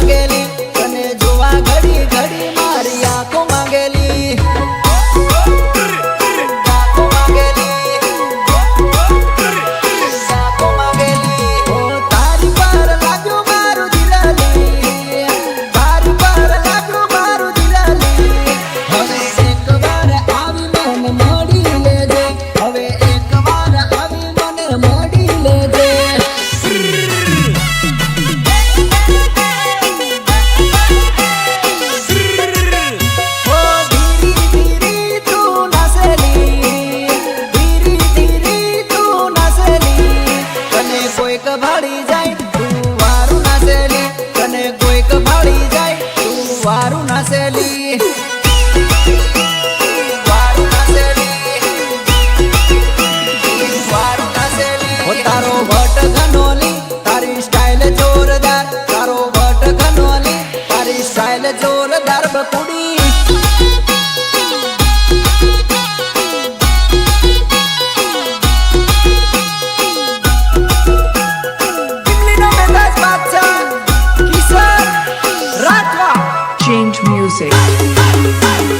pague સેલી તારો ભટ ખનોલી તારી style જોરદાર તારો ભટ ખનોલી તારી સ્ટાઇલ જોરદાર બકુડ music.